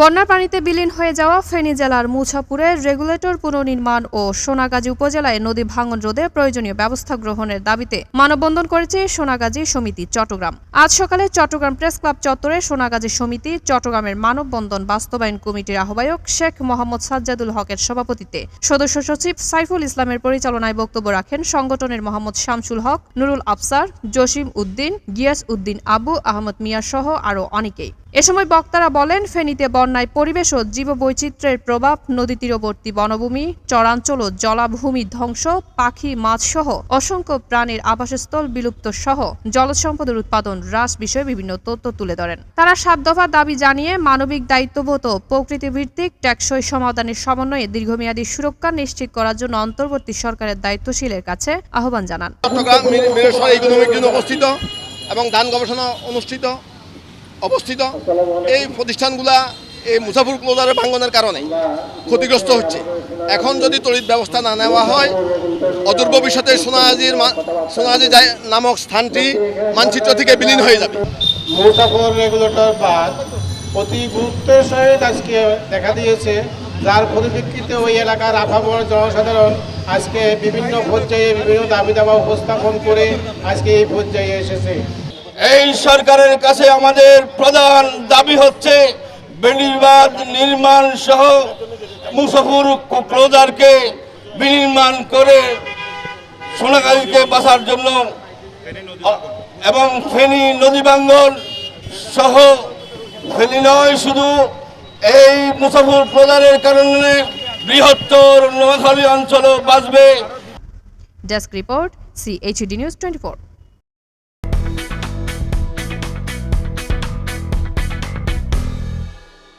বন্যার পানিতে বিলীন হয়ে যাওয়া ফেনী জেলার মুছাপুরে রেগুলেটর পুনর্নির্মাণ ও সোনাগাজী উপজেলায় নদী ভাঙন রোধে প্রয়োজনীয় ব্যবস্থা গ্রহণের দাবিতে মানববন্ধন করেছে সোনাগাজী সমিতি চট্টগ্রাম। আজ সকালে চট্টগ্রাম প্রেস ক্লাব চত্বরে সোনাগাজী সমিতি চট্টগ্রামের মানববন্ধন বাস্তবায়ন কমিটির আহ্বায়ক শেখ মোহাম্মদ সাজ্জাদুল হকের সভাপতিত্বে সদস্য সচিব সাইফুল ইসলামের পরিচালনায় বক্তব্য রাখেন সংগঠনের মোহাম্মদ শামসুল হক, নুরুল আফসার, জসিম উদ্দিন, গিয়াস উদ্দিন আবু, আহমদ মিয়া সহ আরও অনেকেই। এ সময় বক্তারা বলেন, ফেনীতে বন্যায় পরিবেশ ও জীববৈচিত্র্যের প্রভাব, নদী তীরবর্তী বনভূমি, চরাঞ্চল ও জলাভূমি ধ্বংস, পাখি মাছ সহ অসংখ্য প্রাণীর আবাসস্থল বিলুপ্ত সহ জলজ সম্পদের উৎপাদন হ্রাস বিষয়ে বিভিন্ন তথ্য তুলে ধরেন। তারা সাত দফা দাবি জানিয়ে মানবিক দায়িত্ববোধ ও প্রকৃতিভিত্তিক টেকসই সমাধানের সমন্বয়ে দীর্ঘমেয়াদী সুরক্ষা নিশ্চিত করার জন্য অন্তর্বর্তী সরকারের দায়িত্বশীলের কাছে আহ্বান জানান। অবস্থিত এবং ধান গবেষণা অনুষ্ঠিত। অবস্থিত। এই প্রতিষ্ঠানগুলা এই মুসাফুর ক্লোজারের ভাঙ্গনের কারণে ক্ষতিগ্রস্ত হচ্ছে। এখন যদি তড়িৎ ব্যবস্থা না নেওয়া হয়, অদূর ভবিষ্যতে সোনাগাজীর মা- সোনাগাজী নামক স্থানটি মানচিত্র থেকে বিলীন হয়ে যাবে। মুসাফর রেগুলেটর বাদ অতি গুরুত্বের সহিত আজকে দেখা দিয়েছে, যার পরিপ্রেক্ষিতে ওই এলাকার আপামর জনসাধারণ আজকে বিভিন্ন পর্যায়ে বিভিন্ন দাবি দাবা উপস্থাপন করে আজকে এই পর্যায়ে এসেছে। এই সরকারের কাছে আমাদের প্রধান দাবি হচ্ছে বেনির্বাদ নির্মাণ সহ মুসাফুর ক্লোজারকে বিনির্মাণ করে সোনাগাজীকে বাঁচার জন্য, এবং ফেনী নদী সহ ফেনী নয়, শুধু এই মুসাফুর ক্লোজারের কারণে বৃহত্তর নোয়াখালী অঞ্চলও বাঁচবে। Desk report CHD news twenty